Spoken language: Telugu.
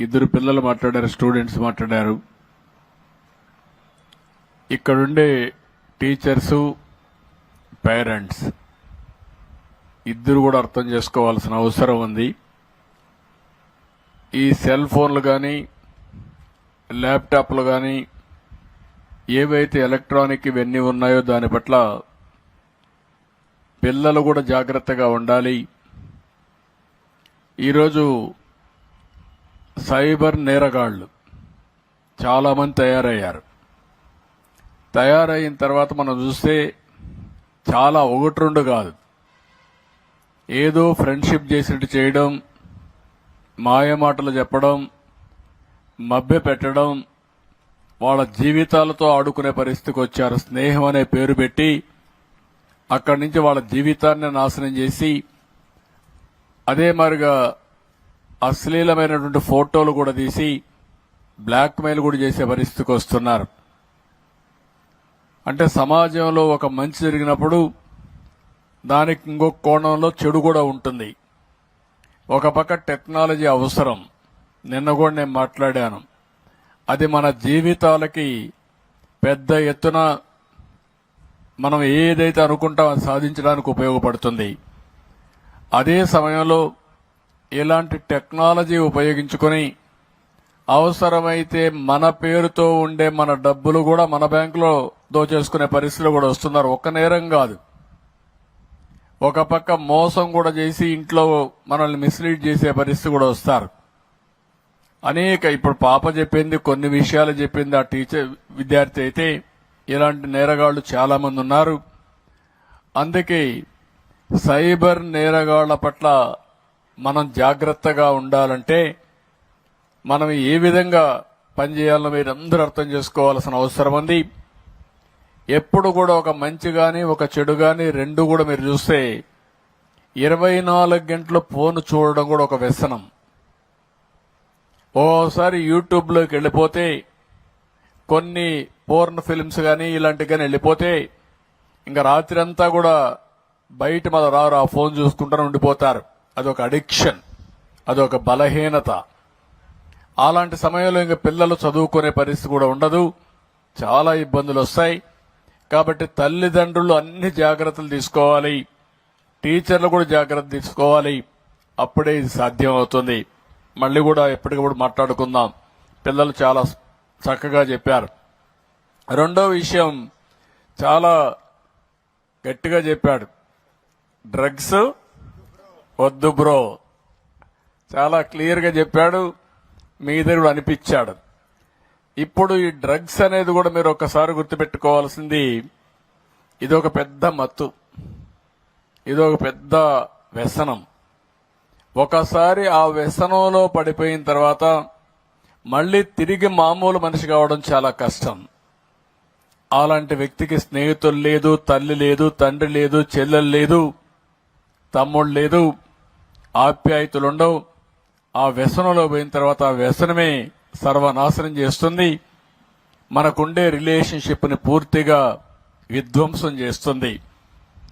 ఇద్దరు పిల్లలు మాట్లాడారు స్టూడెంట్స్ మాట్లాడారు. ఇక్కడుండే టీచర్సు పేరెంట్స్ ఇద్దరు కూడా అర్థం చేసుకోవాల్సిన అవసరం ఉంది. ఈ సెల్ ఫోన్లు కానీ ల్యాప్టాప్లు కానీ ఏవైతే ఎలక్ట్రానిక్ ఇవన్నీ ఉన్నాయో దాని పట్ల పిల్లలు కూడా జాగ్రత్తగా ఉండాలి. ఈరోజు సైబర్ నేరగాళ్ళు. చాలామంది తయారయ్యారు. తయారైన తర్వాత మనం చూస్తే చాలా ఒకటి రెండు కాదు. ఏదో ఫ్రెండ్షిప్ చేసినట్టు చేయడం మాయమాటలు చెప్పడం మభ్య పెట్టడం వాళ్ళ జీవితాలతో ఆడుకునే పరిస్థితికి వచ్చారు. స్నేహం అనే పేరు పెట్టి అక్కడి నుంచి వాళ్ళ జీవితాన్ని నాశనం చేసి అదే మరిగా అశ్లీలమైనటువంటి ఫోటోలు కూడా తీసి బ్లాక్మెయిల్ కూడా చేసే పరిస్థితికి వస్తున్నారు. అంటే సమాజంలో ఒక మంచి జరిగినప్పుడు దానికి ఇంకొక కోణంలో చెడు కూడా ఉంటుంది. ఒక పక్క టెక్నాలజీ అవసరం. నిన్న కూడా నేను మాట్లాడాను. అది మన జీవితాలకి పెద్ద ఎత్తున మనం ఏదైతే అనుకుంటామో అది సాధించడానికి ఉపయోగపడుతుంది. అదే సమయంలో ఇలాంటి టెక్నాలజీ ఉపయోగించుకొని అవసరమైతే మన పేరుతో ఉండే మన డబ్బులు కూడా మన బ్యాంకులో దోచేసుకునే పరిస్థితులు కూడా వస్తున్నారు. ఒక్క నేరం కాదు. ఒక పక్క మోసం కూడా చేసి ఇంట్లో మనల్ని మిస్లీడ్ చేసే పరిస్థితి కూడా వస్తారు. అనేక ఇప్పుడు పాప చెప్పింది కొన్ని విషయాలు చెప్పింది ఆ టీచర్ విద్యార్థి అయితే ఇలాంటి నేరగాళ్ళు చాలా మంది ఉన్నారు. అందుకే సైబర్ నేరగాళ్ళ పట్ల మనం జాగ్రత్తగా ఉండాలంటే మనం ఏ విధంగా పనిచేయాలో మీరు అందరూ అర్థం చేసుకోవాల్సిన అవసరం ఉంది. ఎప్పుడు కూడా ఒక మంచి కానీ ఒక చెడు కానీ రెండు కూడా మీరు చూస్తే ఇరవై నాలుగు గంటలు ఫోన్ చూడడం కూడా ఒక వ్యసనం. ఓసారి యూట్యూబ్లోకి వెళ్ళిపోతే కొన్ని పోర్న్ ఫిల్మ్స్ కానీ ఇలాంటివి కానీ వెళ్ళిపోతే ఇంకా రాత్రి అంతా కూడా బయట మన రారు ఆ ఫోన్ చూసుకుంటూ ఉండిపోతారు. అదొక అడిక్షన్ అదొక బలహీనత. అలాంటి సమయంలో ఇంకా పిల్లలు చదువుకునే పరిస్థితి కూడా ఉండదు. చాలా ఇబ్బందులు వస్తాయి. కాబట్టి తల్లిదండ్రులు అన్ని జాగ్రత్తలు తీసుకోవాలి. టీచర్లు కూడా జాగ్రత్త తీసుకోవాలి. అప్పుడే ఇది సాధ్యం అవుతుంది మళ్ళీ కూడా ఎప్పటికప్పుడు మాట్లాడుకుందాం. పిల్లలు చాలా చక్కగా చెప్పారు. రెండో విషయం చాలా గట్టిగా చెప్పాడు. డ్రగ్స్ వద్దు బ్రో. చాలా క్లియర్గా చెప్పాడు. మీ దగ్గర అనిపించాడు. ఇప్పుడు ఈ డ్రగ్స్ అనేది కూడా మీరు ఒకసారి గుర్తుపెట్టుకోవాల్సింది ఇది ఒక పెద్ద మత్తు. ఇది ఒక పెద్ద వ్యసనం. ఒకసారి ఆ వ్యసనంలో పడిపోయిన తర్వాత మళ్ళీ తిరిగి మామూలు మనిషి కావడం చాలా కష్టం. అలాంటి వ్యక్తికి స్నేహితులు లేదు తల్లి లేదు తండ్రి లేదు చెల్లెలు లేదు తమ్ముడు లేదు. ఆప్యాయతలు ఉండవు ఆ వ్యసనంలో పోయిన తర్వాత ఆ వ్యసనమే సర్వనాశనం చేస్తుంది. మనకుండే రిలేషన్షిప్ని పూర్తిగా విధ్వంసం చేస్తుంది.